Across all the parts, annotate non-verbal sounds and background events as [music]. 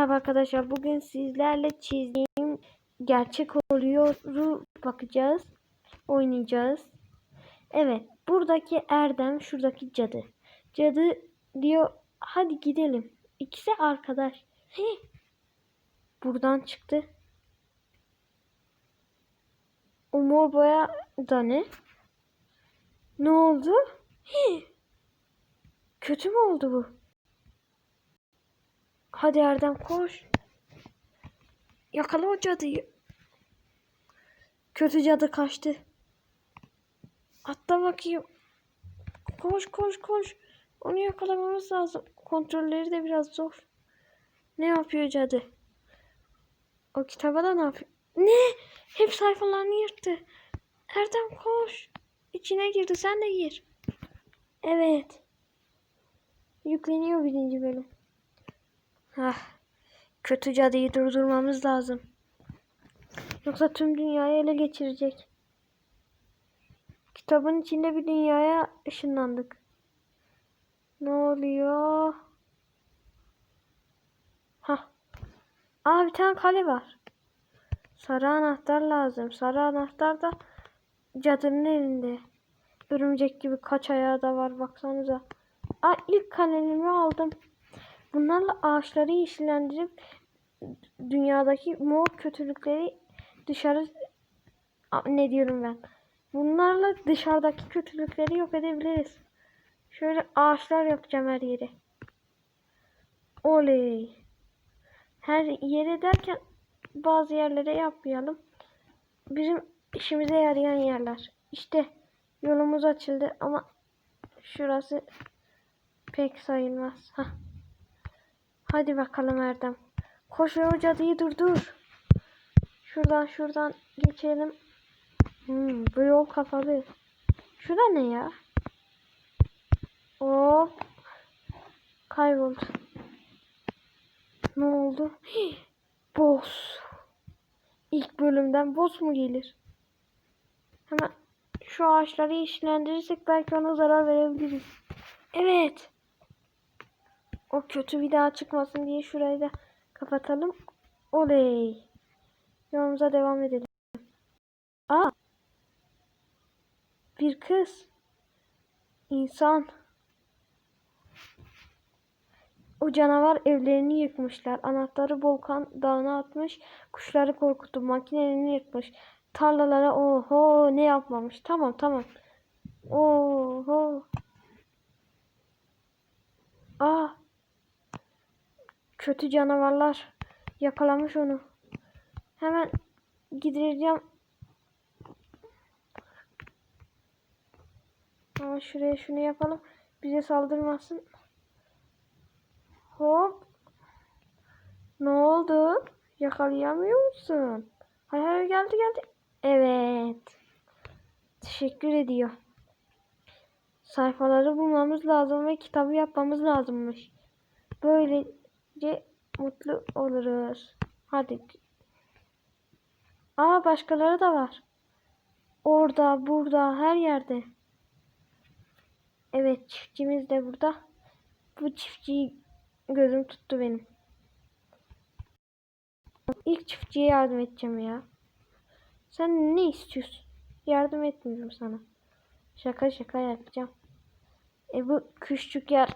Merhaba arkadaşlar. Bugün sizlerle çizdiğim gerçek oluyoru bakacağız. Oynayacağız. Evet. Buradaki Erdem, şuradaki cadı. Cadı diyor hadi gidelim. İkisi arkadaş. He. Buradan çıktı. O mor boya da ne? Ne oldu? He. Kötü mü oldu bu? Hadi Erdem koş. Yakala o cadıyı. Kötü cadı kaçtı. Atla bakayım. Koş koş koş. Onu yakalamamız lazım. Kontrolleri de biraz zor. Ne yapıyor cadı? O kitaba da ne yapıyor? Ne? Hep sayfalarını yırttı. Erdem koş. İçine girdi. Sen de gir. Evet. Yükleniyor birinci bölüm. Kötü cadıyı durdurmamız lazım. Yoksa tüm dünyayı ele geçirecek. Kitabın içinde bir dünyaya ışınlandık. Ne oluyor? Ha. Aa bir tane kale var. Sarı anahtar lazım. Sarı anahtar da cadının elinde. Örümcek gibi kaç ayağı da var baksanıza. Aa ilk kalemimi aldım. Bunlarla ağaçları yeşillendirip dünyadaki mor kötülükleri dışarı ne diyorum ben? Bunlarla dışarıdaki kötülükleri yok edebiliriz. Şöyle ağaçlar yapacağım her yere. Oley. Her yere derken bazı yerlere yapmayalım. Bizim işimize yarayan yerler. İşte yolumuz açıldı ama şurası pek sayılmaz. Hah. Hadi bakalım Erdem. Koş ve o cadıyı durdur. Şuradan şuradan geçelim. Hmm, bu yol kapalı. Şurada ne ya? Hop. Kayboldu. Ne oldu? Hii, boss. İlk bölümden boss mu gelir? Hemen şu ağaçları yeşillendirirsek belki ona zarar verebiliriz. Evet. O kötü bir daha çıkmasın diye şurayı da kapatalım. Oley. Yolumuza devam edelim. Aa. Bir kız. İnsan. O canavar evlerini yıkmışlar. Anahtarı volkan dağına atmış. Kuşları korkuttu. Makinelerini yıkmış. Tarlalara oho ne yapmamış. Tamam tamam. Oho. Aa. Kötü canavarlar yakalamış onu. Hemen gidireceğim. Ama şuraya şunu yapalım. Bize saldırmasın. Hop. Ne oldu? Yakalayamıyor musun? Hay hay geldi geldi. Evet. Teşekkür ediyor. Sayfaları bulmamız lazım ve kitabı yapmamız lazımmış. Böylece mutlu oluruz. Hadi. Aa başkaları da var. Orada, burada, her yerde. Evet, çiftçimiz de burada. Bu çiftçiyi gözüm tuttu benim. İlk çiftçiye yardım edeceğim ya. Sen ne istiyorsun? Yardım etmiyorum sana. Şaka şaka yapacağım. E bu küçük yer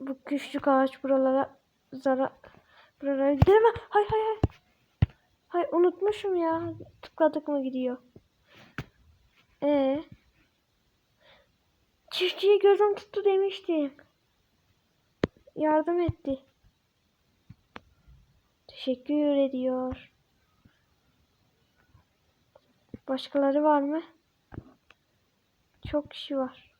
bu küçük ağaç buralara zarar buralara gider mi? Hay hay hay. Hay unutmuşum ya. Tıkladık mı gidiyor. E Çiftçiyi gözüm tuttu demiştim. Yardım etti. Teşekkür ediyor. Başkaları var mı? Çok kişi var.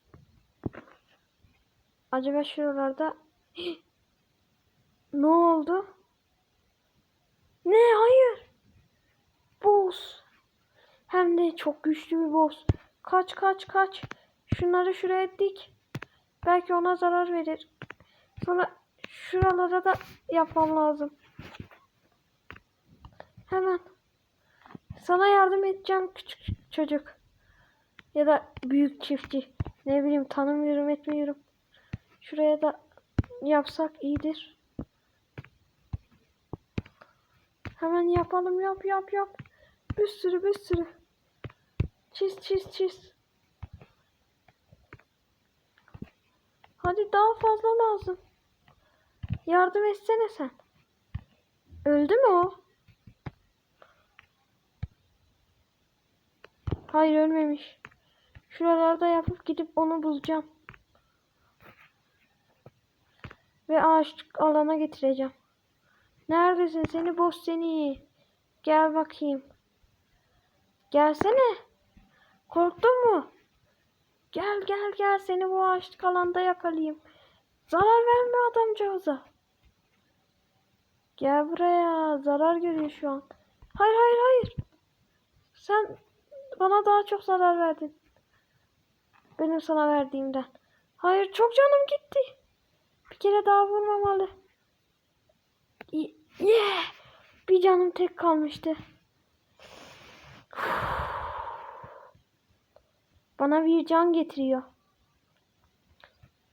Acaba şuralarda [gasps] ne oldu? Ne? Hayır. Boss. Hem de çok güçlü bir boss. Kaç kaç kaç. Şunları şuraya dik. Belki ona zarar verir. Sonra şuralara da yapmam lazım. Hemen. Sana yardım edeceğim küçük çocuk. Ya da büyük çiftçi. Ne bileyim tanımıyorum etmiyorum. Şuraya da yapsak iyidir. Hemen yapalım yap yap yap. Bir sürü bir sürü. Çiz çiz çiz. Hadi daha fazla lazım. Yardım etsene sen. Öldü mü o? Hayır ölmemiş. Şuralarda yapıp gidip onu bulacağım. Ve ağaçlık alana getireceğim. Neredesin seni boş seni? Gel bakayım. Gelsene. Korktun mu? Gel gel gel seni bu ağaçlık alanda yakalayayım. Zarar verme adamcağıza. Gel buraya. Zarar görüyor şu an. Hayır hayır hayır. Sen bana daha çok zarar verdin. Benim sana verdiğimden. Hayır çok canım gitti. Bir kere daha vurmamalı. Yeah! Bir canım tek kalmıştı. Bana bir can getiriyor.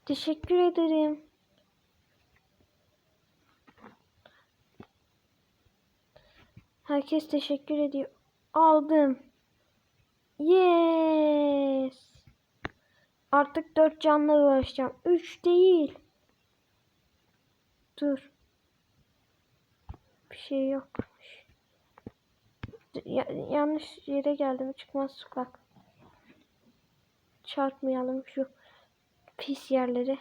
Teşekkür ederim. Herkes teşekkür ediyor. Aldım. Yes. Artık dört canla uğraşacağım. Üç değil. Dur. Bir şey yokmuş. Ya- yanlış yere geldim. Çıkmaz sokak. Çarpmayalım şu pis yerlere.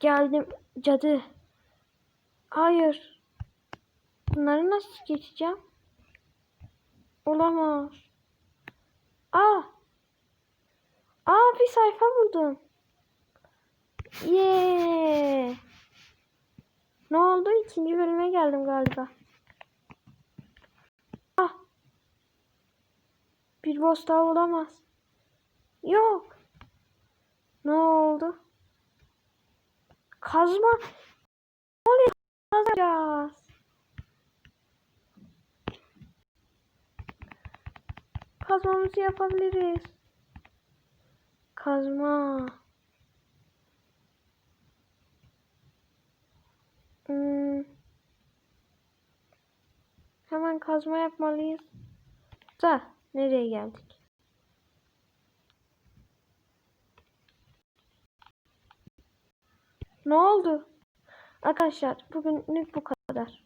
Geldim cadı. Hayır. Bunları nasıl geçeceğim? Olamaz. Aa. Aa bir sayfa buldum. Yeah. Ne oldu? İkinci bölüme geldim galiba. Ah. Bir boss daha olamaz. Yok. Ne oldu? Kazma. Ne oluyor? Kazacağız. Kazmamızı yapabiliriz. Kazma. Hemen kazma yapmalıyız. Da nereye geldik? Ne oldu? Arkadaşlar bugünlük bu kadar.